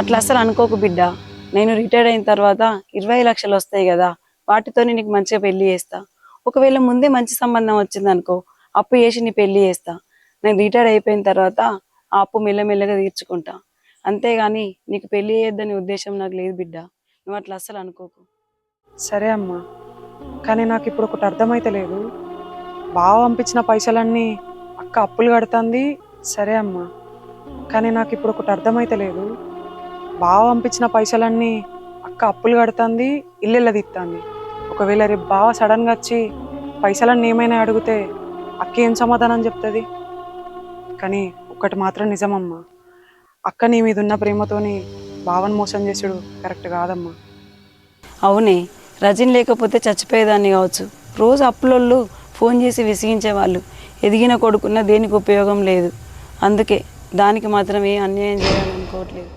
అట్లా అసలు అనుకోకు బిడ్డ. నేను రిటైర్డ్ అయిన తర్వాత ఇరవై లక్షలు వస్తాయి కదా వాటితోనే నీకు మంచిగా పెళ్ళి చేస్తా. ఒకవేళ ముందే మంచి సంబంధం వచ్చింది అనుకో అప్పు చేసి నీ పెళ్ళి చేస్తా. నేను రిటైర్డ్ అయిపోయిన తర్వాత ఆ అప్పు మెల్లమెల్లగా తీర్చుకుంటా. అంతేగాని నీకు పెళ్ళి చేయొద్దని ఉద్దేశం నాకు లేదు బిడ్డ. నువ్వు అట్లా అస్సలు అనుకోకు. సరే అమ్మా కానీ నాకు ఇప్పుడు ఒకటి అర్థమైతే లేదు. బావ పంపించిన పైసలన్నీ అక్క అప్పులు కడుతుంది. సరే అమ్మా కానీ నాకు ఇప్పుడు ఒకటి అర్థమైతే లేదు. బావ పంపించిన పైసలన్నీ అక్క అప్పులు కడుతుంది ఇల్లు తీస్తుంది ఒకవేళ రేపు బావ సడన్గా వచ్చి పైసలన్నీ ఏమైనా అడిగితే అక్క ఏం సమాధానం చెప్తుంది? కానీ ఒక్కటి మాత్రం నిజమమ్మా అక్క నీ మీద ఉన్న ప్రేమతోని బావని మోసం చేసుడు కరెక్ట్ కాదమ్మా. అవునే రజని లేకపోతే చచ్చిపోయేదాన్ని కావచ్చు. రోజు అప్పులోళ్ళు ఫోన్ చేసి విసిగించేవాళ్ళు. ఎదిగిన కొడుకున్న దేనికి ఉపయోగం లేదు. అందుకే దానికి మాత్రం ఏ అన్యాయం చేయాలనుకోవట్లేదు.